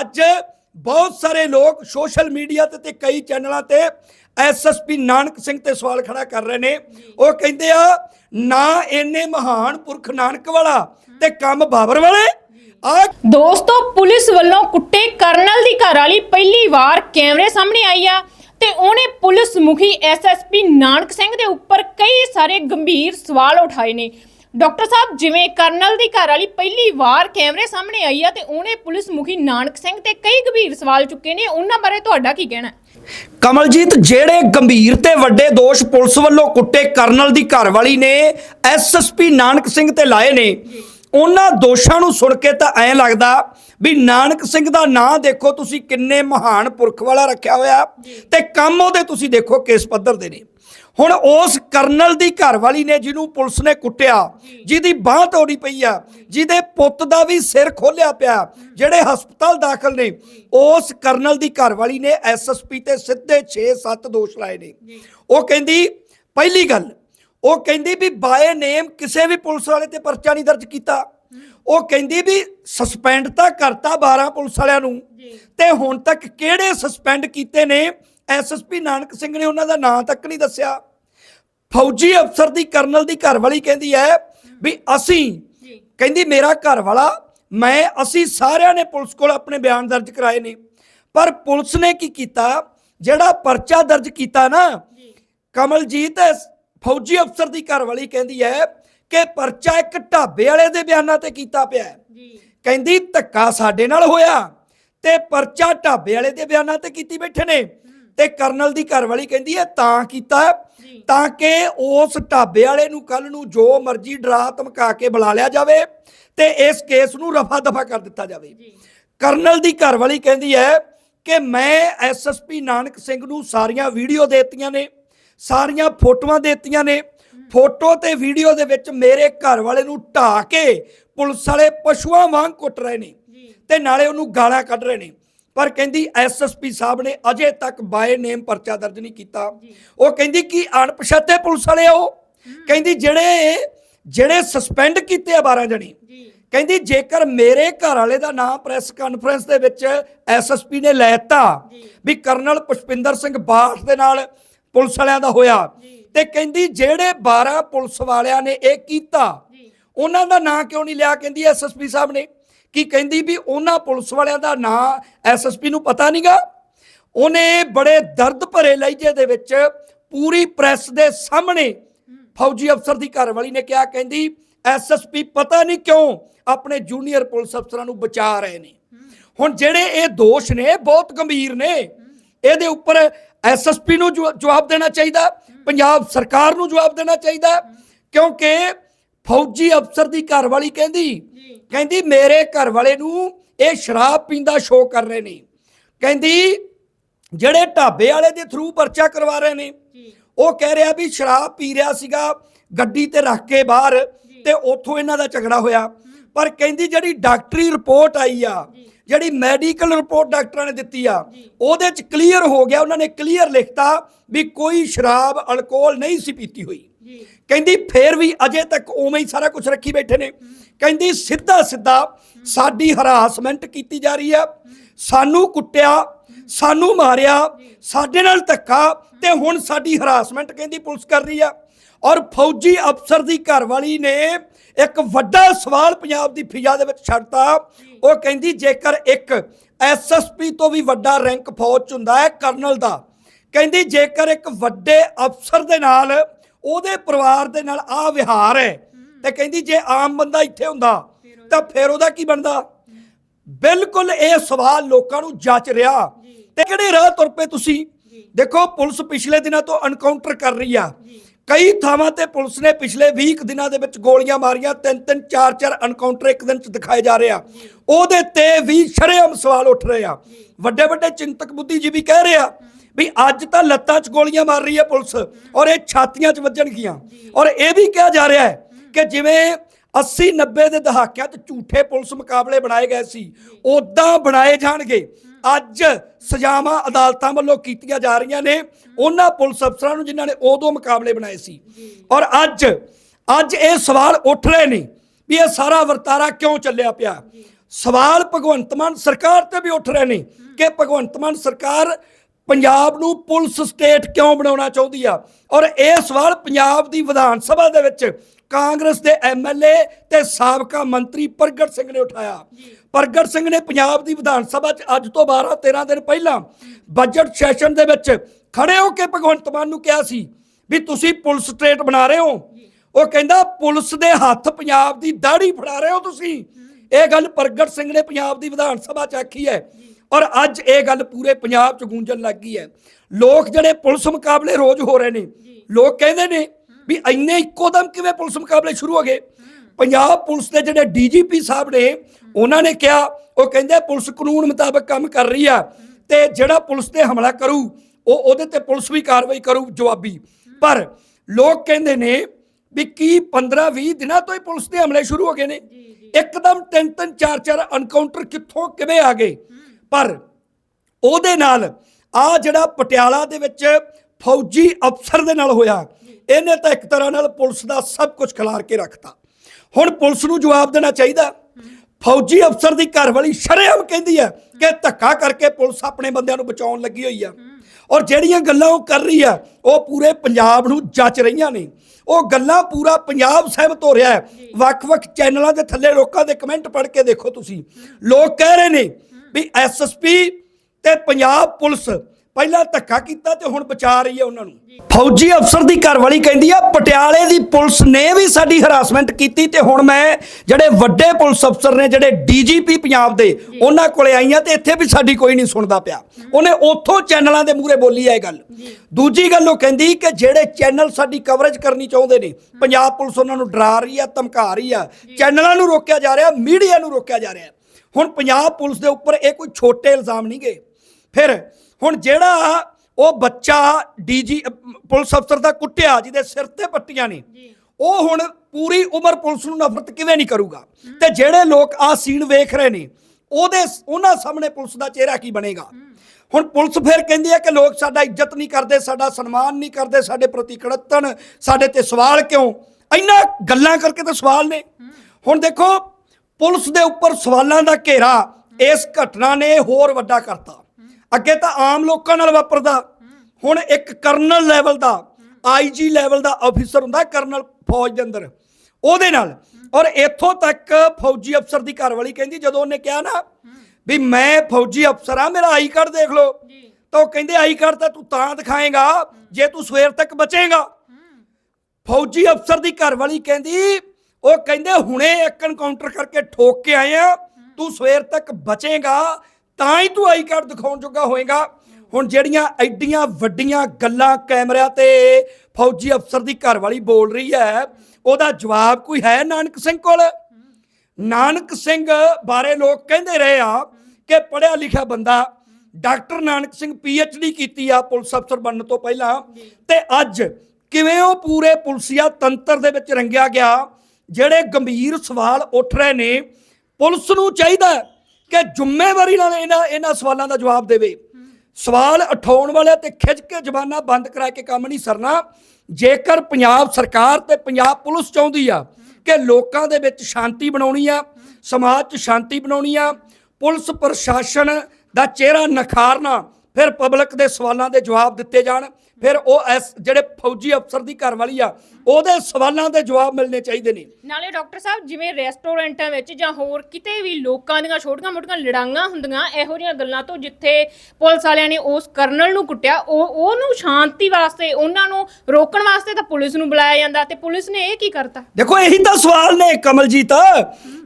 ਅੱਜ ਬਹੁਤ ਸਾਰੇ ਲੋਕ ਸੋਸ਼ਲ ਮੀਡੀਆ ਤੇ ਤੇ ਕਈ ਚੈਨਲਾਂ ਤੇ ਐਸਐਸਪੀ ਨਾਨਕ ਸਿੰਘ ਤੇ ਸਵਾਲ ਖੜਾ ਕਰ ਰਹੇ ਨੇ। ਉਹ ਕਹਿੰਦੇ ਆ, ਨਾ ਇੰਨੇ ਮਹਾਨ ਪੁਰਖ ਨਾਨਕ ਵਾਲਾ ਤੇ ਕੰਮ ਬਾਬਰ ਵਾਲੇ? ਦੋਸਤੋ, ਪੁਲਿਸ ਵੱਲੋਂ ਕੁੱਟੇ ਕਰਨਲ ਦੀ ਘਰ ਵਾਲੀ ਪਹਿਲੀ ਵਾਰ ਕੈਮਰੇ ਸਾਹਮਣੇ ਆਈ ਆ ਤੇ ਉਹਨੇ ਪੁਲਿਸ ਮੁਖੀ ਐਸਐਸਪੀ ਨਾਨਕ ਸਿੰਘ ਦੇ ਉੱਪਰ ਕਈ ਸਾਰੇ ਗੰਭੀਰ ਸਵਾਲ ਉਠਾਏ ਨੇ। ਡਾਕਟਰ ਸਾਹਿਬ, ਜਿਵੇਂ ਕਰਨਲ ਦੀ ਘਰ ਵਾਲੀ ਪਹਿਲੀ ਵਾਰ ਕੈਮਰੇ ਸਾਹਮਣੇ ਆਈ ਆ ਤੇ ਉਹਨੇ ਪੁਲਿਸ ਮੁਖੀ ਨਾਨਕ ਸਿੰਘ ਤੇ ਕਈ ਗੰਭੀਰ ਸਵਾਲ ਚੁੱਕੇ ਨੇ, ਉਹਨਾਂ ਬਾਰੇ ਤੁਹਾਡਾ ਕੀ ਕਹਿਣਾ ਹੈ? ਕਮਲਜੀਤ, ਜਿਹੜੇ ਗੰਭੀਰ ਤੇ ਵੱਡੇ ਦੋਸ਼ ਪੁਲਿਸ ਵੱਲੋਂ ਕੁੱਟੇ ਕਰਨਲ ਦੀ ਘਰਵਾਲੀ ਨੇ ਐਸਐਸਪੀ ਨਾਨਕ ਸਿੰਘ ਤੇ ਲਾਏ ਨੇ। ਉਹਨਾਂ ਦੋਸ਼ਾਂ ਨੂੰ ਸੁਣ ਕੇ ਤਾਂ ਐਂ ਲੱਗਦਾ ਵੀ ਨਾਨਕ ਸਿੰਘ ਦਾ ਨਾਂ ਦੇਖੋ ਤੁਸੀਂ ਕਿੰਨੇ ਮਹਾਨ ਪੁਰਖ ਵਾਲਾ ਰੱਖਿਆ ਹੋਇਆ ਤੇ ਕੰਮ ਉਹਦੇ ਤੁਸੀਂ ਦੇਖੋ ਕਿਸ ਪੱਧਰ ਦੇ ਨੇ। ਹੁਣ ਉਸ ਕਰਨਲ ਦੀ ਘਰਵਾਲੀ ਨੇ ਜਿਹਨੂੰ ਪੁਲਿਸ ਨੇ ਕੁੱਟਿਆ ਜਿਹਦੀ ਬਾਹ ਤੋੜੀ ਪਈ ਆ ਜਿਹਦੇ ਪੁੱਤ ਦਾ ਵੀ ਸਿਰ ਖੋਲਿਆ ਪਿਆ ਜਿਹੜੇ ਹਸਪਤਾਲ ਦਾਖਲ ਨੇ ਉਸ ਕਰਨਲ ਦੀ ਘਰਵਾਲੀ ਨੇ ਐਸਐਸਪੀ ਤੇ ਸਿੱਧੇ 6-7 ਦੋਸ਼ ਲਾਏ ਨੇ। ਉਹ ਕਹਿੰਦੀ ਪਹਿਲੀ ਗੱਲ ਉਹ ਕਹਿੰਦੀ ਵੀ ਬਾਏ ਨੇਮ ਕਿਸੇ ਵੀ ਪੁਲਿਸ ਵਾਲੇ ਤੇ ਪਰਚਾ ਨਹੀਂ ਦਰਜ ਕੀਤਾ। ਉਹ ਕਹਿੰਦੀ ਵੀ ਸਸਪੈਂਡ ਤਾਂ ਕਰਤਾ 12 ਪੁਲਿਸ ਵਾਲਿਆਂ ਨੂੰ। ਤੇ ਹੁਣ ਤੱਕ ਕਿਹੜੇ ਸਸਪੈਂਡ ਕੀਤੇ ਨੇ? ਐਸਐਸਪੀ ਨਾਨਕ ਸਿੰਘ ਨੇ ਉਹਨਾਂ ਦਾ ਨਾਂ ਤੱਕ ਨਹੀਂ ਦੱਸਿਆ। ਫੌਜੀ ਅਫਸਰ ਦੀ ਕਰਨਲ ਦੀ ਘਰਵਾਲੀ ਕਹਿੰਦੀ ਹੈ ਵੀ ਅਸੀਂ ਕਹਿੰਦੀ ਮੇਰਾ ਘਰ ਵਾਲਾ ਮੈਂ ਅਸੀਂ ਸਾਰਿਆਂ ਨੇ ਪੁਲਿਸ ਕੋਲ ਆਪਣੇ ਬਿਆਨ ਦਰਜ ਕਰਾਏ ਨੇ। ਪਰ ਪੁਲਿਸ ਨੇ ਕੀ ਕੀਤਾ? ਜਿਹੜਾ ਪਰਚਾ ਦਰਜ ਕੀਤਾ ਨਾ ਕਮਲਜੀਤ ਫੌਜੀ ਅਫਸਰ ਦੀ ਘਰਵਾਲੀ ਕਹਿੰਦੀ ਹੈ ਕਿ ਪਰਚਾ ਇੱਕ ਢਾਬੇ ਵਾਲੇ ਦੇ ਬਿਆਨਾਂ ਤੇ ਕੀਤਾ ਪਿਆ ਹੈ। ਕਹਿੰਦੀ ਧੱਕਾ ਸਾਡੇ ਨਾਲ ਹੋਇਆ ਤੇ ਪਰਚਾ ਢਾਬੇ ਵਾਲੇ ਦੇ ਬਿਆਨਾਂ ਤੇ ਕੀਤੀ ਬੈਠੇ ਨੇ। ਤੇ ਕਰਨਲ ਦੀ ਘਰਵਾਲੀ ਕਹਿੰਦੀ ਹੈ ਤਾਂ ਕੀਤਾ ਤਾਂ ਕਿ ਉਸ ਢਾਬੇ ਵਾਲੇ ਨੂੰ ਕੱਲ ਨੂੰ ਜੋ ਮਰਜ਼ੀ ਡਰਾ ਧਮਕਾ ਕੇ ਬੁਲਾ ਲਿਆ ਜਾਵੇ ਤੇ ਇਸ ਕੇਸ ਨੂੰ ਰਫਾ ਦਫਾ ਕਰ ਦਿੱਤਾ ਜਾਵੇ। ਕਰਨਲ ਦੀ ਘਰਵਾਲੀ ਕਹਿੰਦੀ ਹੈ ਕਿ ਮੈਂ ਐਸਐਸਪੀ ਨਾਨਕ ਸਿੰਘ ਨੂੰ ਸਾਰੀਆਂ ਵੀਡੀਓ ਦੇਤੀਆਂ ਨੇ। ਸਾਰੀਆਂ ਫੋਟੋਆਂ ਦੇਤੀਆਂ ਨੇ। ਫੋਟੋ ਤੇ ਵੀਡੀਓ ਦੇ ਵਿੱਚ ਮੇਰੇ ਘਰ ਵਾਲੇ ਨੂੰ ਢਾ ਕੇ ਪੁਲਿਸ ਵਾਲੇ ਪਸ਼ੂਆਂ ਵਾਂਗ ਕੁੱਟ ਰਹੇ ਨੇ ਤੇ ਨਾਲੇ ਉਹਨੂੰ ਗਾਲਾਂ ਕੱਢ ਰਹੇ ਨੇ। ਪਰ ਕਹਿੰਦੀ ਐਸਐਸਪੀ ਸਾਹਿਬ ਨੇ ਅਜੇ ਤੱਕ ਬਾਏ ਨੇਮ ਪਰਚਾ ਦਰਜ ਨਹੀਂ ਕੀਤਾ। ਉਹ ਕਹਿੰਦੀ ਕਿ ਅਣਪਛਾਤੇ ਪੁਲਿਸ ਵਾਲੇ ਉਹ। ਕਹਿੰਦੀ ਜਿਹੜੇ ਜਿਹੜੇ ਸਸਪੈਂਡ ਕੀਤੇ ਆ 12 ਜਣੇ। ਕਹਿੰਦੀ ਜੇਕਰ ਮੇਰੇ ਘਰ ਵਾਲੇ ਦਾ ਨਾਮ ਪ੍ਰੈਸ ਕਾਨਫਰੰਸ ਦੇ ਵਿੱਚ ਐਸਐਸਪੀ ਨੇ ਲੈਤਾ ਵੀ ਕਰਨਲ ਪੁਸ਼ਪਿੰਦਰ ਸਿੰਘ ਬਾਠ ਦੇ ਨਾਲ ਪੁਲਿਸ ਵਾਲਿਆਂ ਦਾ ਹੋਇਆ। ਤੇ ਕਹਿੰਦੀ ਜਿਹੜੇ 12 ਪੁਲਿਸ ਵਾਲਿਆਂ ਨੇ ਇਹ ਕੀਤਾ ਉਹਨਾਂ ਦਾ ਨਾਂ ਕਿਉਂ ਨਹੀਂ ਲਿਆ? ਕਹਿੰਦੀ ਐਸਐਸਪੀ ਸਾਹਿਬ ਨੇ। ਕੀ ਕਹਿੰਦੀ ਵੀ ਉਹਨਾਂ ਪੁਲਿਸ ਵਾਲਿਆਂ ਦਾ ਨਾਂ ਐਸਐਸਪੀ ਨੂੰ ਪਤਾ ਨਹੀਂਗਾ ਉਹਨੇ ਬੜੇ ਦਰਦ ਭਰੇ ਲਹਿਜੇ ਦੇ ਵਿੱਚ ਪੂਰੀ ਪ੍ਰੈਸ ਦੇ ਸਾਹਮਣੇ ਫੌਜੀ ਅਫਸਰ ਦੀ ਘਰਵਾਲੀ ਨੇ ਕਿਹਾ ਕਹਿੰਦੀ ਐਸਐਸਪੀ ਪਤਾ ਨਹੀਂ ਕਿਉਂ ਆਪਣੇ ਜੂਨੀਅਰ ਪੁਲਿਸ ਅਫਸਰਾਂ ਨੂੰ ਬਚਾ ਰਹੇ ਨੇ। ਹੁਣ ਜਿਹੜੇ ਇਹ ਦੋਸ਼ ਨੇ ਬਹੁਤ ਗੰਭੀਰ ਨੇ ਇਹਦੇ ਉੱਪਰ ਐਸਐਸਪੀ ਨੂੰ ਜਵਾ- ਜਵਾਬ ਦੇਣਾ ਚਾਹੀਦਾ ਪੰਜਾਬ ਸਰਕਾਰ ਨੂੰ ਜਵਾਬ ਦੇਣਾ ਚਾਹੀਦਾ ਕਿਉਂਕਿ ਫੌਜੀ ਅਫਸਰ ਦੀ ਘਰਵਾਲੀ ਕਹਿੰਦੀ ਕਹਿੰਦੀ ਮੇਰੇ ਘਰ ਵਾਲੇ ਨੂੰ ਇਹ ਸ਼ਰਾਬ ਪੀਂਦਾ ਸ਼ੋਅ ਕਰ ਰਹੇ ਨੇ। ਕਹਿੰਦੀ ਜਿਹੜੇ ਢਾਬੇ ਵਾਲੇ ਦੇ ਥਰੂ ਪਰਚਾ ਕਰਵਾ ਰਹੇ ਨੇ ਉਹ ਕਹਿ ਰਿਹਾ ਵੀ ਸ਼ਰਾਬ ਪੀ ਰਿਹਾ ਸੀਗਾ ਗੱਡੀ ਤੇ ਰੱਖ ਕੇ ਬਾਹਰ ਤੇ ਉੱਥੋਂ ਇਹਨਾਂ ਦਾ ਝਗੜਾ ਹੋਇਆ। ਪਰ ਕਹਿੰਦੀ ਜਿਹੜੀ ਡਾਕਟਰੀ ਰਿਪੋਰਟ ਆਈ ਆ ਜਿਹੜੀ ਮੈਡੀਕਲ ਰਿਪੋਰਟ ਡਾਕਟਰਾਂ ਨੇ ਦਿੱਤੀ ਆ ਉਹਦੇ ਚ ਕਲੀਅਰ ਹੋ ਗਿਆ ਉਹਨਾਂ ਨੇ ਕਲੀਅਰ ਲਿਖਤਾ ਵੀ ਕੋਈ ਸ਼ਰਾਬ ਅਲਕੋਹਲ ਨਹੀਂ ਸੀ ਪੀਤੀ ਹੋਈ। ਕਹਿੰਦੀ ਫੇਰ ਵੀ ਅਜੇ ਤੱਕ ਉਵੇਂ ਹੀ ਸਾਰਾ ਕੁਝ ਰੱਖੀ ਬੈਠੇ ਨੇ। ਕਹਿੰਦੀ ਸਿੱਧਾ ਸਿੱਧਾ ਸਾਡੀ ਹਰਾਸਮੈਂਟ ਕੀਤੀ ਜਾ ਰਹੀ ਆ। ਸਾਨੂੰ ਕੁੱਟਿਆ ਸਾਨੂੰ ਮਾਰਿਆ ਸਾਡੇ ਨਾਲ ਧੱਕਾ ਤੇ ਹੁਣ ਸਾਡੀ ਹਰਾਸਮੈਂਟ ਕਹਿੰਦੀ ਪੁਲਿਸ ਕਰ ਰਹੀ ਆ। ਔਰ ਫੌਜੀ ਅਫਸਰ ਦੀ ਘਰਵਾਲੀ ਨੇ ਇੱਕ ਵੱਡਾ ਸਵਾਲ ਪੰਜਾਬ ਦੀ ਫਿਜ਼ਾ ਦੇ ਵਿੱਚ ਛੱਡਤਾ। ਉਹ ਕਹਿੰਦੀ, ਜੇਕਰ ਇੱਕ ਐਸਐਸਪੀ ਤੋਂ ਵੀ ਵੱਡਾ ਰੈਂਕ ਫੌਜ ਚ ਹੁੰਦਾ ਹੈ, ਕਰਨਲ ਦਾ। ਕਹਿੰਦੀ, ਜੇਕਰ ਇੱਕ ਵੱਡੇ ਅਫਸਰ ਦੇ ਨਾਲ ਉਹਦੇ ਪਰਿਵਾਰ ਦੇ ਨਾਲ ਆ ਵਿਹਾਰ ਹੈ, ਤੇ ਕਹਿੰਦੀ, ਜੇ ਆਮ ਬੰਦਾ ਇੱਥੇ ਹੁੰਦਾ, ਤਾਂ ਫਿਰ ਉਹਦਾ ਕੀ ਬਣਦਾ? ਬਿਲਕੁਲ ਇਹ ਸਵਾਲ ਲੋਕਾਂ ਨੂੰ ਜੱਚ ਰਿਹਾ। ਤੇ ਕਿਹੜੇ ਰਾਹ ਤੁਰ ਪਏ ਤੁਸੀਂ? ਦੇਖੋ, ਪੁਲਿਸ ਪਿਛਲੇ ਦਿਨਾਂ ਤੋਂ ਐਨਕਾਊਂਟਰ ਕਰ ਰਹੀ ਆ। ਕਈ ਥਾਵਾਂ ਤੇ ਪੁਲਿਸ ਨੇ ਪਿਛਲੇ 20 ਕੁ ਦਿਨਾਂ ਦੇ ਵਿੱਚ ਗੋਲੀਆਂ ਮਾਰੀਆਂ, ਤਿੰਨ ਤਿੰਨ, ਚਾਰ ਚਾਰ ਐਨਕਾਊਂਟਰ ਇੱਕ ਦਿਨ ਚ ਦਿਖਾਏ ਜਾ ਰਹੇ ਆ। ਉਹਦੇ ਤੇ ਵੀ ਸ਼ਰੇਆਮ ਸਵਾਲ ਉੱਠ ਰਹੇ ਆ। ਵੱਡੇ ਵੱਡੇ ਚਿੰਤਕ ਬੁੱਧੀਜੀਵੀ ਕਹਿ ਰਹੇ ਆ ਵੀ ਅੱਜ ਤਾਂ ਲੱਤਾਂ 'ਚ ਗੋਲੀਆਂ ਮਾਰ ਰਹੀ ਹੈ ਪੁਲਿਸ ਔਰ ਇਹ ਛਾਤੀਆਂ 'ਚ ਵੱਜਣਗੀਆਂ ਔਰ ਇਹ ਵੀ ਕਿਹਾ ਜਾ ਰਿਹਾ ਹੈ ਕਿ ਜਿਵੇਂ 80 90 ਦੇ ਦਹਾਕਿਆਂ 'ਚ ਝੂਠੇ ਪੁਲਿਸ ਮੁਕਾਬਲੇ ਬਣਾਏ ਗਏ ਸੀ ਉਦਾਂ ਬਣਾਏ ਜਾਣਗੇ। ਅੱਜ ਸਜ਼ਾਵਾਂ ਅਦਾਲਤਾਂ ਵੱਲੋਂ ਕੀਤੀਆਂ ਜਾ ਰਹੀਆਂ ਨੇ। ਉਹਨਾਂ ਪੁਲਿਸ ਅਫਸਰਾਂ ਨੂੰ ਜਿਨ੍ਹਾਂ ਨੇ ਉਦੋਂ ਮੁਕਾਬਲੇ ਬਣਾਏ ਸੀ। ਔਰ ਅੱਜ ਅੱਜ ਇਹ ਸਵਾਲ ਉੱਠ ਰਹੇ ਨੇ ਵੀ ਇਹ ਸਾਰਾ ਵਰਤਾਰਾ ਕਿਉਂ ਚੱਲਿਆ ਪਿਆ? ਸਵਾਲ ਭਗਵੰਤ ਮਾਨ ਸਰਕਾਰ ਤੇ ਵੀ ਉੱਠ ਰਹੇ ਨੇ ਕਿ ਭਗਵੰਤ ਮਾਨ ਸਰਕਾਰ ਪੰਜਾਬ ਨੂੰ ਪੁਲਿਸ ਸਟੇਟ ਕਿਉਂ ਬਣਾਉਣਾ ਚਾਹੁੰਦੀ ਆ? ਔਰ ਇਹ ਸਵਾਲ ਪੰਜਾਬ ਦੀ ਵਿਧਾਨ ਸਭਾ ਦੇ ਵਿੱਚ ਕਾਂਗਰਸ ਦੇ ਐਮਐਲਏ ਤੇ ਸਾਬਕਾ ਮੰਤਰੀ ਪ੍ਰਗਟ ਸਿੰਘ ਨੇ ਉਠਾਇਆ। ਪ੍ਰਗਟ ਸਿੰਘ ਨੇ ਪੰਜਾਬ ਦੀ ਵਿਧਾਨ ਸਭਾ 'ਚ ਅੱਜ ਤੋਂ 12 13 ਦਿਨ ਪਹਿਲਾਂ ਬਜਟ ਸੈਸ਼ਨ ਦੇ ਵਿੱਚ ਖੜੇ ਹੋ ਕੇ ਭਗਵੰਤ ਮਾਨ ਨੂੰ ਕਿਹਾ ਸੀ ਵੀ ਤੁਸੀਂ ਪੁਲਿਸ ਸਟੇਟ ਬਣਾ ਰਹੇ ਹੋ। ਉਹ ਕਹਿੰਦਾ, ਪੁਲਿਸ ਦੇ ਹੱਥ ਪੰਜਾਬ ਦੀ ਦਾੜੀ ਫੜਾ ਰਹੇ ਹੋ ਤੁਸੀਂ। ਇਹ ਗੱਲ ਪ੍ਰਗਟ ਸਿੰਘ ਨੇ ਪੰਜਾਬ ਦੀ ਵਿਧਾਨ ਸਭਾ 'ਚ ਆਖੀ ਹੈ। ਔਰ ਅੱਜ ਇਹ ਗੱਲ ਪੂਰੇ ਪੰਜਾਬ 'ਚ ਗੂੰਜਣ ਲੱਗ ਗਈ ਹੈ। ਲੋਕ ਜਿਹੜੇ ਪੁਲਿਸ ਮੁਕਾਬਲੇ ਰੋਜ਼ ਹੋ ਰਹੇ ਨੇ, ਲੋਕ ਕਹਿੰਦੇ ਨੇ ਵੀ ਇੰਨੇ ਇੱਕੋ ਦਮ ਕਿਵੇਂ ਪੁਲਿਸ ਮੁਕਾਬਲੇ ਸ਼ੁਰੂ ਹੋ ਗਏ? ਪੰਜਾਬ ਪੁਲਿਸ ਦੇ ਜਿਹੜੇ ਡੀਜੀਪੀ ਸਾਹਿਬ ਨੇ ਉਹਨਾਂ ਨੇ ਕਿਹਾ ਉਹ ਕਹਿੰਦੇ ਪੁਲਿਸ ਕਾਨੂੰਨ ਮੁਤਾਬਕ ਕੰਮ ਕਰ ਰਹੀ ਆ ਤੇ ਜਿਹੜਾ ਪੁਲਿਸ ਤੇ ਹਮਲਾ ਕਰੂ ਉਹ ਉਹਦੇ ਤੇ ਪੁਲਿਸ ਵੀ ਕਾਰਵਾਈ ਕਰੂ ਜਵਾਬੀ। ਪਰ ਲੋਕ ਕਹਿੰਦੇ ਨੇ ਵੀ ਕੀ 15 20 ਦਿਨਾਂ ਤੋਂ ਹੀ ਪੁਲਿਸ ਦੇ ਹਮਲੇ ਸ਼ੁਰੂ ਹੋ ਗਏ ਨੇ? ਇੱਕਦਮ ਤਿੰਨ ਤਿੰਨ ਚਾਰ ਚਾਰ ਐਨਕਾਊਂਟਰ ਕਿੱਥੋਂ ਕਿਵੇਂ ਆ ਗਏ? ਪਰ ਉਹਦੇ ਨਾਲ ਆ ਜਿਹੜਾ ਪਟਿਆਲਾ ਦੇ ਵਿੱਚ ਫੌਜੀ ਅਫਸਰ ਦੇ ਨਾਲ ਹੋਇਆ ਇਹਨੇ ਤਾਂ ਇੱਕ ਤਰ੍ਹਾਂ ਨਾਲ ਪੁਲਿਸ ਦਾ ਸਭ ਕੁਝ ਖਿਲਾਰ ਕੇ ਰੱਖਤਾ। ਹੁਣ ਪੁਲਿਸ ਨੂੰ ਜਵਾਬ ਦੇਣਾ ਚਾਹੀਦਾ। ਫੌਜੀ ਅਫਸਰ ਦੀ ਘਰਵਾਲੀ ਸ਼ਰੇਆਮ ਕਹਿੰਦੀ ਹੈ ਕਿ ਧੱਕਾ ਕਰਕੇ ਪੁਲਿਸ ਆਪਣੇ ਬੰਦਿਆਂ ਨੂੰ ਬਚਾਉਣ ਲੱਗੀ ਹੋਈ ਆ। ਔਰ ਜਿਹੜੀਆਂ ਗੱਲਾਂ ਉਹ ਕਰ ਰਹੀ ਆ ਉਹ ਪੂਰੇ ਪੰਜਾਬ ਨੂੰ ਜੱਚ ਰਹੀਆਂ ਨੇ। ਉਹ ਗੱਲਾਂ ਪੂਰਾ ਪੰਜਾਬ ਸਹਿਮਤ ਹੋ ਰਿਹਾ ਹੈ। ਵੱਖ-ਵੱਖ ਚੈਨਲਾਂ ਦੇ ਥੱਲੇ ਲੋਕਾਂ ਦੇ ਕਮੈਂਟ ਪੜ੍ਹ ਕੇ ਦੇਖੋ ਤੁਸੀਂ। ਲੋਕ ਕਹਿ ਰਹੇ ਨੇ ਵੀ ਐਸਐਸਪੀ ਤੇ ਪੰਜਾਬ ਪੁਲਿਸ ਪਹਿਲਾਂ ਧੱਕਾ ਕੀਤਾ ਤੇ ਹੁਣ ਬਚਾ ਰਹੀ ਹੈ ਉਹਨਾਂ ਨੂੰ। ਫੌਜੀ ਅਫਸਰ ਦੀ ਘਰਵਾਲੀ ਕਹਿੰਦੀ ਆ ਪਟਿਆਲੇ ਦੀ ਪੁਲਿਸ ਨੇ ਵੀ ਸਾਡੀ ਹਰਾਸਮੈਂਟ ਕੀਤੀ ਤੇ ਹੁਣ ਮੈਂ ਜਿਹੜੇ ਵੱਡੇ ਪੁਲਿਸ ਅਫਸਰ ਨੇ ਜਿਹੜੇ ਡੀਜੀਪੀ ਪੰਜਾਬ ਦੇ ਉਹਨਾਂ ਕੋਲੇ ਆਈਆਂ ਤੇ ਇੱਥੇ ਵੀ ਸਾਡੀ ਕੋਈ ਨਹੀਂ ਸੁਣਦਾ ਪਿਆ। ਉਹਨੇ ਉੱਥੋਂ ਚੈਨਲਾਂ ਦੇ ਮੂਹਰੇ ਬੋਲੀ ਹੈ ਇਹ ਗੱਲ। ਦੂਜੀ ਗੱਲ ਉਹ ਕਹਿੰਦੀ ਕਿ ਜਿਹੜੇ ਚੈਨਲ ਸਾਡੀ ਕਵਰੇਜ ਕਰਨੀ ਚਾਹੁੰਦੇ ਨੇ ਪੰਜਾਬ ਪੁਲਿਸ ਉਹਨਾਂ ਨੂੰ ਡਰਾ ਰਹੀ ਆ ਧਮਕਾ ਰਹੀ ਆ ਚੈਨਲਾਂ ਨੂੰ ਰੋਕਿਆ ਜਾ ਰਿਹਾ ਮੀਡੀਆ ਨੂੰ ਰੋਕਿਆ ਜਾ ਰਿਹਾ। ਹੁਣ ਪੰਜਾਬ ਪੁਲਿਸ ਦੇ ਉੱਪਰ ਇਹ ਕੋਈ ਛੋਟੇ ਇਲਜ਼ਾਮ ਨਹੀਂ ਗਏ। ਫਿਰ ਹੁਣ ਜਿਹੜਾ ਉਹ ਬੱਚਾ ਡੀਜੀ ਪੁਲਿਸ ਅਫਸਰ ਦਾ ਕੁੱਟਿਆ ਜਿਹਦੇ ਸਿਰ ਤੇ ਪੱਟੀਆਂ ਨੇ ਉਹ ਹੁਣ ਪੂਰੀ ਉਮਰ ਪੁਲਿਸ ਨੂੰ ਨਫ਼ਰਤ ਕਿਵੇਂ ਨਹੀਂ ਕਰੂਗਾ? ਤੇ ਜਿਹੜੇ ਲੋਕ ਆ ਸੀਨ ਵੇਖ ਰਹੇ ਨੇ ਉਹਦੇ ਉਹਨਾਂ ਸਾਹਮਣੇ ਪੁਲਿਸ ਦਾ ਚਿਹਰਾ ਕੀ ਬਣੇਗਾ? ਹੁਣ ਪੁਲਿਸ ਫਿਰ ਕਹਿੰਦੀ ਹੈ ਕਿ ਲੋਕ ਸਾਡਾ ਇੱਜ਼ਤ ਨਹੀਂ ਕਰਦੇ ਸਾਡਾ ਸਨਮਾਨ ਨਹੀਂ ਕਰਦੇ ਸਾਡੇ ਪ੍ਰਤੀ ਕੜਤਨ ਸਾਡੇ ਤੇ ਸਵਾਲ ਕਿਉਂ? ਇੰਨਾ ਗੱਲਾਂ ਕਰਕੇ ਤਾਂ ਸਵਾਲ ਨੇ। ਹੁਣ ਦੇਖੋ ਪੁਲਿਸ ਦੇ ਉੱਪਰ ਸਵਾਲਾਂ ਦਾ ਘੇਰਾ ਇਸ ਘਟਨਾ ਨੇ ਹੋਰ ਵੱਡਾ ਕਰਤਾ। ਅੱਗੇ ਤਾਂ ਆਮ ਲੋਕਾਂ ਨਾਲ ਵਾਪਰਦਾ। ਹੁਣ ਇੱਕ ਕਰਨਲ ਲੈਵਲ ਦਾ ਆਈਜੀ ਲੈਵਲ ਦਾ ਅਫੀਸਰ ਹੁੰਦਾ ਕਰਨਲ ਫੌਜ ਦੇ ਅੰਦਰ। ਉਹਦੇ ਨਾਲ। ਔਰ ਇੱਥੋਂ ਤੱਕ ਫੌਜੀ ਅਫਸਰ ਦੀ ਘਰਵਾਲੀ ਕਹਿੰਦੀ ਜਦੋਂ ਉਹਨੇ ਕਿਹਾ ਨਾ ਵੀ ਮੈਂ ਫੌਜੀ ਅਫਸਰ ਆ ਮੇਰਾ ਆਈ ਕਾਰਡ ਦੇਖ ਲਓ। ਤਾਂ ਉਹ ਕਹਿੰਦੇ ਆਈ ਕਾਰਡ ਤਾਂ ਤੂੰ ਤਾਂ ਦਿਖਾਏਗਾ ਜੇ ਤੂੰ ਸਵੇਰ ਤੱਕ ਬਚੇਗਾ। ਫੌਜੀ ਅਫਸਰ ਦੀ ਘਰਵਾਲੀ ਕਹਿੰਦੀ ਉਹ ਕਹਿੰਦੇ ਹੁਣੇ ਇੱਕ ਐਨਕਾਊਂਟਰ ਕਰਕੇ ਠੋਕ ਕੇ ਆਏ ਆ ਤੂੰ ਸਵੇਰ ਤੱਕ ਬਚੇਗਾ ਤਾਂ ਹੀ ਤੂੰ ਆਈ ਕਾਰਡ ਦਿਖਾਉਣ ਜੋਗਾ ਹੋਏਗਾ। ਹੁਣ ਜਿਹੜੀਆਂ ਐਡੀਆਂ ਵੱਡੀਆਂ ਗੱਲਾਂ ਕੈਮਰਿਆਂ ਤੇ ਫੌਜੀ ਅਫਸਰ ਦੀ ਘਰਵਾਲੀ ਬੋਲ ਰਹੀ ਹੈ, ਉਹਦਾ ਜਵਾਬ ਕੋਈ ਹੈ ਨਾਨਕ ਸਿੰਘ ਕੋਲ? ਨਾਨਕ ਸਿੰਘ ਬਾਰੇ ਲੋਕ ਕਹਿੰਦੇ ਰਹੇ ਆ ਕਿ ਪੜਿਆ ਲਿਖਿਆ ਬੰਦਾ ਡਾਕਟਰ ਨਾਨਕ ਸਿੰਘ ਡੀ ਕੀਤੀ ਆ ਪੁਲਿਸ ਅਫਸਰ ਬਣਨ ਤੋਂ ਪਹਿਲਾਂ ਤੇ ਅੱਜ ਕਿਵੇਂ ਉਹ ਪੂਰੇ ਪੁਲਸੀਆ ਤੰਤਰ ਦੇ ਵਿੱਚ ਰੰਗਿਆ ਗਿਆ, ਜਿਹੜੇ ਗੰਭੀਰ ਸਵਾਲ ਉੱਠ ਰਹੇ ਨੇ, ਪੁਲਿਸ ਨੂੰ ਚਾਹੀਦਾ ਕਿ ਜ਼ਿੰਮੇਵਾਰੀ ਨਾਲ ਇਹਨਾਂ ਇਹਨਾਂ ਸਵਾਲਾਂ ਦਾ ਜਵਾਬ ਦੇਵੇ। ਸਵਾਲ ਉਠਾਉਣ ਵਾਲੇ ਤੇ ਖਿੱਚ ਕੇ ਜ਼ਬਾਨਾਂ ਬੰਦ ਕਰਾ ਕੇ ਕੰਮ ਨਹੀਂ ਸਰਨਾ। ਜੇਕਰ ਪੰਜਾਬ ਸਰਕਾਰ ਤੇ ਪੰਜਾਬ ਪੁਲਿਸ ਚਾਹੁੰਦੀ ਆ ਕਿ ਲੋਕਾਂ ਦੇ ਵਿੱਚ ਸ਼ਾਂਤੀ ਬਣਾਉਣੀ ਆ, ਸਮਾਜ 'ਚ ਸ਼ਾਂਤੀ ਬਣਾਉਣੀ ਆ, ਪੁਲਿਸ ਪ੍ਰਸ਼ਾਸਨ ਦਾ ਚਿਹਰਾ ਨਖਾਰਨਾ, ਫਿਰ ਪਬਲਿਕ ਦੇ ਸਵਾਲਾਂ ਦੇ ਜਵਾਬ ਦਿੱਤੇ ਜਾਣ। ਫਿਰ ਉਹ ਐਸ ਜਿਹੜੇ ਫੌਜੀ ਅਫਸਰ ਦੀ ਘਰਵਾਲੀ ਆ ਉਹਦੇ ਸਵਾਲਾਂ ਦੇ ਜਵਾਬ ਮਿਲਣੇ ਚਾਹੀਦੇ ਨੇ। ਨਾਲੇ ਡਾਕਟਰ ਸਾਹਿਬ ਜਿਵੇਂ ਰੈਸਟੋਰੈਂਟਾਂ ਵਿੱਚ ਜਾਂ ਹੋਰ ਕਿਤੇ ਵੀ ਲੋਕਾਂ ਦੀਆਂ ਛੋਟੀਆਂ-ਮੋਟੀਆਂ ਲੜਾਈਆਂ ਹੁੰਦੀਆਂ ਇਹੋ ਜਿਹੀਆਂ ਗੱਲਾਂ ਤੋਂ ਜਿੱਥੇ ਪੁਲਿਸ ਵਾਲਿਆਂ ਨੇ ਉਸ ਕਰਨਲ ਨੂੰ ਕੁੱਟਿਆ ਉਹ ਉਹਨੂੰ ਸ਼ਾਂਤੀ ਵਾਸਤੇ ਉਹਨਾਂ ਨੂੰ ਰੋਕਣ ਵਾਸਤੇ ਤਾਂ ਪੁਲਿਸ ਨੂੰ ਬੁਲਾਇਆ ਜਾਂਦਾ ਤੇ ਪੁਲਿਸ ਨੇ ਇਹ ਕੀ ਕਰਤਾ? ਦੇਖੋ ਇਹੀ ਤਾਂ ਸਵਾਲ ਨੇ ਕਮਲਜੀਤ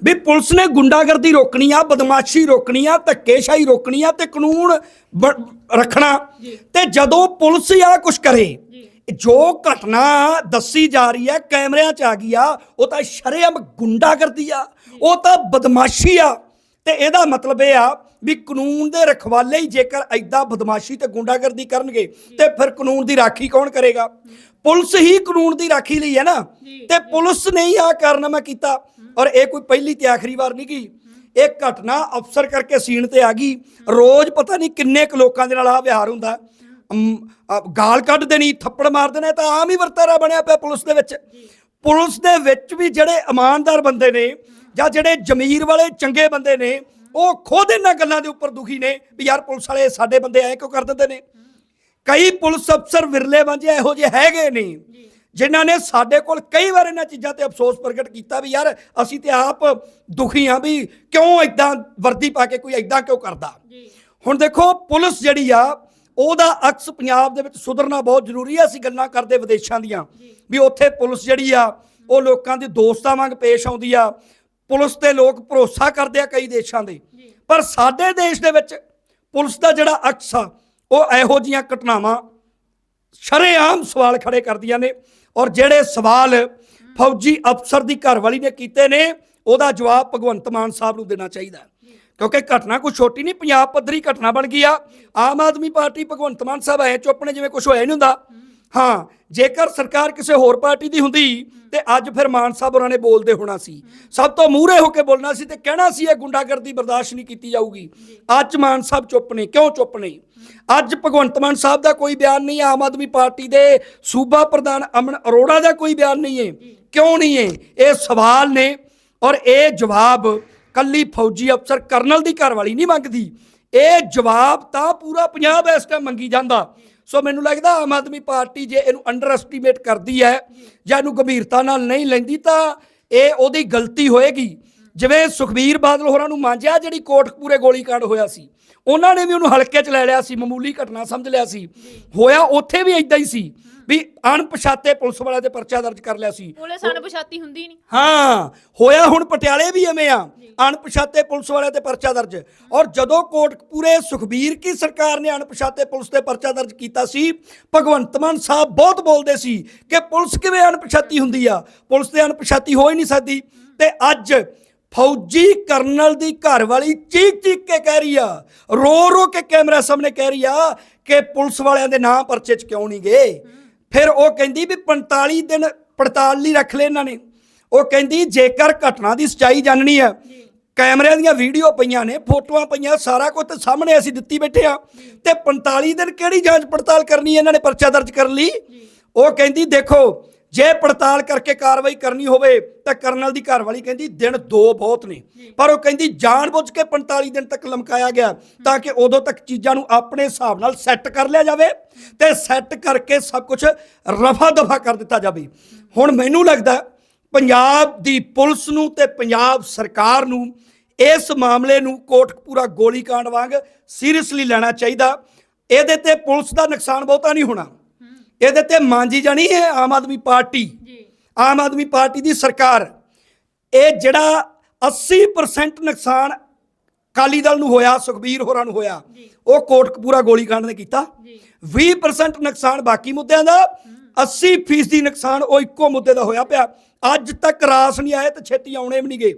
ਵੀ ਪੁਲਿਸ ਨੇ ਗੁੰਡਾਗਰਦੀ ਰੋਕਣੀ ਆ ਬਦਮਾਸ਼ੀ ਰੋਕਣੀ ਆ ਧੱਕੇਸ਼ਾਹੀ ਰੋਕਣੀ ਆ ਤੇ ਕਾਨੂੰਨ ਰੱਖਣਾ। ਤੇ ਜਦੋਂ ਪੁਲਿਸ ਆ ਕੁਝ ਕਰੇ ਜੋ। ਘਟਨਾ ਦੱਸੀ ਜਾ ਰਹੀ ਹੈ ਕੈਮਰਿਆਂ 'ਚ ਆ ਗਈ ਆ ਉਹ ਤਾਂ ਸ਼ਰੇਆਮ ਗੁੰਡਾਗਰਦੀ ਆ ਉਹ ਤਾਂ ਬਦਮਾਸ਼ੀ ਆ। ਤੇ ਇਹਦਾ ਮਤਲਬ ਇਹ ਆ ਵੀ ਕਾਨੂੰਨ ਦੇ ਰਖਵਾਲੇ ਹੀ ਜੇਕਰ ਐਦਾਂ ਬਦਮਾਸ਼ੀ ਤੇ ਗੁੰਡਾਗਰਦੀ ਕਰਨਗੇ ਤੇ ਫਿਰ ਕਾਨੂੰਨ ਦੀ ਰਾਖੀ ਕੌਣ ਕਰੇਗਾ? ਪੁਲਿਸ ਹੀ ਕਾਨੂੰਨ ਦੀ ਰਾਖੀ ਲਈ ਹੈ ਨਾ। ਤੇ ਪੁਲਿਸ ਨੇ ਹੀ ਆ ਕਾਰਨਾਮਾ ਕੀਤਾ। ਔਰ ਇਹ ਕੋਈ ਪਹਿਲੀ ਤੇ ਆਖਰੀ ਵਾਰ ਨਹੀਂ ਗਈ। ਇਹ ਘਟਨਾ ਅਫਸਰ ਕਰਕੇ ਸੀਨ ਤੇ ਆ ਗਈ। ਰੋਜ਼ ਪਤਾ ਨਹੀਂ ਕਿੰਨੇ ਕੁ ਲੋਕਾਂ ਦੇ ਨਾਲ ਆ ਵਿਹਾਰ ਹੁੰਦਾ। ਗਾਲ ਕੱਢ ਦੇਣੀ, ਥੱਪੜ ਮਾਰ ਦੇਣਾ ਤਾਂ ਆਮ ਹੀ ਵਰਤਾਰਾ ਬਣਿਆ ਪਿਆ ਪੁਲਿਸ ਦੇ ਵਿੱਚ। ਪੁਲਿਸ ਦੇ ਵਿੱਚ ਵੀ ਜਿਹੜੇ ਇਮਾਨਦਾਰ ਬੰਦੇ ਨੇ ਜਾਂ ਜਿਹੜੇ ਜ਼ਮੀਰ ਵਾਲੇ ਚੰਗੇ ਬੰਦੇ ਨੇ, ਉਹ ਖੁਦ ਇਹਨਾਂ ਗੱਲਾਂ ਦੇ ਉੱਪਰ ਦੁਖੀ ਨੇ ਵੀ ਯਾਰ ਪੁਲਿਸ ਵਾਲੇ ਸਾਡੇ ਬੰਦੇ ਐ ਕਿਉਂ ਕਰ ਦਿੰਦੇ ਨੇ? ਕਈ ਪੁਲਿਸ ਅਫਸਰ ਵਿਰਲੇ ਵਾਂਝੇ ਇਹੋ ਜਿਹੇ ਹੈਗੇ ਨਹੀਂ ਜਿਨ੍ਹਾਂ ਨੇ ਸਾਡੇ ਕੋਲ ਕਈ ਵਾਰ ਇਹਨਾਂ ਚੀਜ਼ਾਂ ਤੇ ਅਫਸੋਸ ਪ੍ਰਗਟ ਕੀਤਾ ਵੀ ਯਾਰ ਅਸੀਂ ਤੇ ਆਪ ਦੁਖੀ ਹਾਂ ਵੀ ਕਿਉਂ ਇਦਾਂ ਵਰਦੀ ਪਾ ਕੇ ਕੋਈ ਇਦਾਂ ਕਿਉਂ ਕਰਦਾ? ਹੁਣ ਦੇਖੋ ਪੁਲਿਸ ਜਿਹੜੀ ਆ ਉਹਦਾ ਅਕਸ ਪੰਜਾਬ ਦੇ ਵਿੱਚ ਸੁਧਰਨਾ ਬਹੁਤ ਜ਼ਰੂਰੀ ਹੈ ਅਸੀਂ ਗੱਲਾਂ ਕਰਦੇ ਵਿਦੇਸ਼ਾਂ ਦੀਆਂ ਵੀ ਉੱਥੇ ਪੁਲਿਸ ਜਿਹੜੀ ਆ ਉਹ ਲੋਕਾਂ ਦੇ ਦੋਸਤਾਂ ਵਾਂਗ ਪੇਸ਼ ਆਉਂਦੀ ਆ। ਪੁਲਿਸ ਤੇ ਲੋਕ ਭਰੋਸਾ ਕਰਦੇ ਆ ਕਈ ਦੇਸ਼ਾਂ ਦੇ ਪਰ ਸਾਡੇ ਦੇਸ਼ ਦੇ ਵਿੱਚ ਪੁਲਿਸ ਦਾ ਜਿਹੜਾ ਅਕਸ ਆ ਉਹ ਇਹੋ ਜੀਆਂ ਘਟਨਾਵਾਂ ਸ਼ਰੇਆਮ ਸਵਾਲ ਖੜੇ ਕਰਦੀਆਂ ਨੇ ਔਰ ਜਿਹੜੇ ਸਵਾਲ ਫੌਜੀ ਅਫਸਰ ਦੀ ਘਰਵਾਲੀ ਨੇ ਕੀਤੇ ਨੇ, ਉਹਦਾ ਜਵਾਬ ਭਗਵੰਤ ਮਾਨ ਸਾਹਿਬ ਨੂੰ ਦੇਣਾ ਚਾਹੀਦਾ ਕਿਉਂਕਿ ਘਟਨਾ ਕੋਈ ਛੋਟੀ ਨਹੀਂ, ਪੰਜਾਬ ਪੱਧਰੀ ਘਟਨਾ ਬਣ ਗਈ ਆ। ਆਮ ਆਦਮੀ ਪਾਰਟੀ ਭਗਵੰਤ ਮਾਨ ਸਾਹਿਬ ਐ ਚੁੱਪ ਨੇ, ਜਿਵੇਂ ਕੁਝ ਹੋਇਆ ਨਹੀਂ ਹੁੰਦਾ। ਹਾਂ, ਜੇਕਰ ਸਰਕਾਰ ਕਿਸੇ ਹੋਰ ਪਾਰਟੀ ਦੀ ਹੁੰਦੀ ਤੇ ਅੱਜ ਫਿਰ ਮਾਨ ਸਾਹਿਬ ਉਹਨਾਂ ਨੇ ਬੋਲਦੇ ਹੋਣਾ ਸੀ। ਸਭ ਤੋਂ ਮੂਹਰੇ ਹੋ ਕੇ ਬੋਲਣਾ ਸੀ ਤੇ ਕਹਿਣਾ ਸੀ ਇਹ ਗੁੰਡਾਗਰਦੀ ਬਰਦਾਸ਼ਤ ਨਹੀਂ ਕੀਤੀ ਜਾਊਗੀ। ਅੱਜ ਮਾਨ ਸਾਹਿਬ ਚੁੱਪ ਨੇ, ਕਿਉਂ ਚੁੱਪ ਨੇ? ਅੱਜ ਭਗਵੰਤ ਮਾਨ ਸਾਹਿਬ ਦਾ ਕੋਈ ਬਿਆਨ ਨਹੀਂ, ਆਮ ਆਦਮੀ ਪਾਰਟੀ ਦੇ ਸੂਬਾ ਪ੍ਰਧਾਨ ਅਮਨ ਅਰੋੜਾ ਦਾ ਕੋਈ ਬਿਆਨ ਨਹੀਂ ਹੈ। ਕਿਉਂ ਨਹੀਂ ਹੈ? ਇਹ ਸਵਾਲ ਨੇ ਔਰ ਇਹ ਜਵਾਬ ਕੱਲੀ ਫੌਜੀ ਅਫਸਰ ਕਰਨਲ ਦੀ ਘਰਵਾਲੀ ਨਹੀਂ ਮੰਗਦੀ। ਇਹ ਜਵਾਬ ਤਾਂ ਪੂਰਾ ਪੰਜਾਬ ਇਸ ਟਾਈਮ ਮੰਗੀ ਜਾਂਦਾ। ਸੋ ਮੈਨੂੰ ਲੱਗਦਾ ਆਮ ਆਦਮੀ ਪਾਰਟੀ ਜੇ ਇਹਨੂੰ ਅੰਡਰ ਐਸਟੀਮੇਟ ਕਰਦੀ ਹੈ ਜਾਂ ਇਹਨੂੰ ਗੰਭੀਰਤਾ ਨਾਲ ਨਹੀਂ ਲੈਂਦੀ ਤਾਂ ਇਹ ਉਹਦੀ ਗਲਤੀ ਹੋਏਗੀ। ਜਿਵੇਂ ਸੁਖਬੀਰ ਬਾਦਲ ਹੋਰਾਂ ਨੂੰ ਮਾਂਜਿਆ, ਜਿਹੜੀ ਕੋਟਕਪੂਰੇ ਗੋਲੀकांड ਹੋਇਆ ਸੀ। ਉਹਨਾਂ ਨੇ ਵੀ ਉਹਨੂੰ ਹਲਕੇ 'ਚ ਲੈ ਲਿਆ ਸੀ, ਮਾਮੂਲੀ ਘਟਨਾ ਸਮਝ ਲਿਆ ਸੀ। ਹੋਇਆ ਉੱਥੇ ਵੀ ਇਦਾਂ ਹੀ ਸੀ। ਵੀ ਅਣਪਛਾਤੇ ਪੁਲਿਸ ਵਾਲਿਆਂ ਤੇ ਪਰਚਾ ਦਰਜ ਕਰ ਲਿਆ ਸੀ। ਪੁਲਿਸ ਅਣਪਛਾਤੀ ਹੁੰਦੀ ਨਹੀਂ ਹਾਂ ਹੋਇਆ ਹੁਣ ਪਟਿਆਲੇ ਵੀ ਐਵੇਂ ਆ। ਅਣਪਛਾਤੇ ਪੁਲਿਸ ਵਾਲਿਆਂ ਤੇ ਪਰਚਾ ਦਰਜ। ਔਰ ਜਦੋਂ ਕੋਟਕਪੂਰੇ ਸੁਖਬੀਰ ਕੀ ਸਰਕਾਰ ਨੇ ਅਣਪਛਾਤੇ ਪੁਲਿਸ ਤੇ ਪਰਚਾ ਦਰਜ ਕੀਤਾ ਸੀ ਭਗਵੰਤ ਮਾਨ ਸਾਹਿਬ ਬਹੁਤ ਬੋਲਦੇ ਸੀ ਕਿ ਪੁਲਿਸ ਕਿਵੇਂ ਅਣਪਛਾਤੀ ਹੁੰਦੀ ਆ? ਪੁਲਿਸ ਤੇ ਅਣਪਛਾਤੀ ਹੋ ਹੀ ਨਹੀਂ ਸਕਦੀ। ਤੇ ਅੱਜ ਫੌਜੀ ਕਰਨਲ ਦੀ ਘਰ ਵਾਲੀ ਚੀਕ ਚੀਕ ਕੇ ਕਹਿ ਰਹੀ ਆ ਰੋ ਰੋ ਕੇ ਕੈਮਰਾ ਸਾਹਮਣੇ ਕਹਿ ਰਹੀ ਆ ਕਿ ਪੁਲਿਸ ਵਾਲਿਆਂ ਦੇ ਨਾਂ ਪਰਚੇ 'ਚ ਕਿਉਂ ਨਹੀਂ ਗਏ? ਫਿਰ ਉਹ ਕਹਿੰਦੀ ਵੀ 45 ਦਿਨ ਪੜਤਾਲ ਲਈ ਰੱਖ ਲਏ ਇਹਨਾਂ ਨੇ। ਉਹ ਕਹਿੰਦੀ ਜੇਕਰ ਘਟਨਾ ਦੀ ਸਚਾਈ ਜਾਣਨੀ ਆ ਕੈਮਰਿਆਂ ਦੀਆਂ ਵੀਡੀਓ ਪਈਆਂ ਨੇ ਫੋਟੋਆਂ ਪਈਆਂ ਸਾਰਾ ਕੁਝ ਤੇ ਸਾਹਮਣੇ ਅਸੀਂ ਦਿੱਤੀ ਬੈਠੇ ਆ ਤੇ 45 ਦਿਨ ਕਿਹੜੀ ਜਾਂਚ ਪੜਤਾਲ ਕਰਨੀ ਇਹਨਾਂ ਨੇ ਪਰਚਾ ਦਰਜ ਕਰਨ ਲਈ? ਉਹ ਕਹਿੰਦੀ ਦੇਖੋ ਜੇ ਪੜਤਾਲ ਕਰਕੇ ਕਾਰਵਾਈ ਕਰਨੀ ਹੋਵੇ ਤਾਂ ਕਰਨਲ ਦੀ ਘਰਵਾਲੀ ਕਹਿੰਦੀ ਦਿਨ ਦੋ ਬਹੁਤ ਨੇ। ਪਰ ਉਹ ਕਹਿੰਦੀ ਜਾਣਬੁੱਝ ਕੇ 45 ਦਿਨ ਤੱਕ ਲਮਕਾਇਆ ਗਿਆ ਤਾਂ ਕਿ ਉਦੋਂ ਤੱਕ ਚੀਜ਼ਾਂ ਨੂੰ ਆਪਣੇ ਹਿਸਾਬ ਨਾਲ ਸੈੱਟ ਕਰ ਲਿਆ ਜਾਵੇ ਤੇ ਸੈੱਟ ਕਰਕੇ ਸਭ ਕੁਝ ਰਫਾ ਦਫਾ ਕਰ ਦਿੱਤਾ ਜਾਵੇ। ਹੁਣ ਮੈਨੂੰ ਲੱਗਦਾ ਪੰਜਾਬ ਦੀ ਪੁਲਿਸ ਨੂੰ ਤੇ ਪੰਜਾਬ ਸਰਕਾਰ ਨੂੰ ਇਸ ਮਾਮਲੇ ਨੂੰ ਕੋਟਕਪੂਰਾ ਗੋਲੀकांड ਵਾਂਗ ਸੀਰੀਅਸਲੀ ਲੈਣਾ ਚਾਹੀਦਾ। ਇਹਦੇ ਤੇ ਪੁਲਿਸ ਦਾ ਨੁਕਸਾਨ ਬਹੁਤਾ ਨਹੀਂ ਹੋਣਾ। ਇਹਦੇ ਤੇ ਮਾਂਜੀ ਜਾਣੀ ਹੈ ਆਮ ਆਦਮੀ ਪਾਰਟੀ। ਜੀ। ਆਮ ਆਦਮੀ ਪਾਰਟੀ ਦੀ ਸਰਕਾਰ। ਇਹ ਜਿਹੜਾ 80% ਨੁਕਸਾਨ ਕਾਲੀ ਦਲ ਨੂੰ ਹੋਇਆ ਸੁਖਬੀਰ ਹੋਰਾਂ ਨੂੰ ਹੋਇਆ ਉਹ ਕੋਟਕਪੂਰਾ ਗੋਲੀकांड ਨੇ ਕੀਤਾ। ਜੀ। 20% ਨੁਕਸਾਨ ਬਾਕੀ ਮੁੱਦਿਆਂ ਦਾ 80% ਦੀ ਨੁਕਸਾਨ ਉਹ ਇੱਕੋ ਮੁੱਦੇ ਦਾ ਹੋਇਆ ਪਿਆ। ਅੱਜ ਤੱਕ ਰਾਸ ਨਹੀਂ ਆਏ ਤੇ ਛੇਤੀ ਆਉਣੇ ਵੀ ਨਹੀਂ ਗਏ।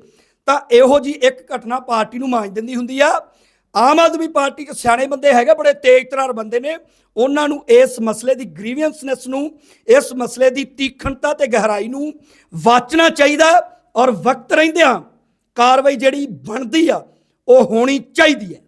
ਤਾਂ ਇਹੋ ਜੀ ਇੱਕ ਘਟਨਾ ਪਾਰਟੀ ਨੂੰ ਮਾਂਜ ਦਿੰਦੀ ਹੁੰਦੀ ਆ। ਆਮ ਆਦਮੀ ਪਾਰਟੀ 'ਚ ਸਿਆਣੇ ਬੰਦੇ ਹੈਗੇ, ਬੜੇ ਤੇਜ਼ ਤਰਾਰ ਬੰਦੇ ਨੇ। ਉਹਨਾਂ ਨੂੰ ਇਸ ਮਸਲੇ ਦੀ ਗ੍ਰੀਵੈਂਸਨੈਸ ਨੂੰ, ਇਸ ਮਸਲੇ ਦੀ ਤੀਖਣਤਾ ਤੇ ਗਹਿਰਾਈ ਨੂੰ ਵਾਚਣਾ ਚਾਹੀਦਾ ਔਰ ਵਕਤ ਰਹਿੰਦਿਆਂ ਕਾਰਵਾਈ ਜਿਹੜੀ ਬਣਦੀ ਆ, ਉਹ ਹੋਣੀ ਚਾਹੀਦੀ ਹੈ।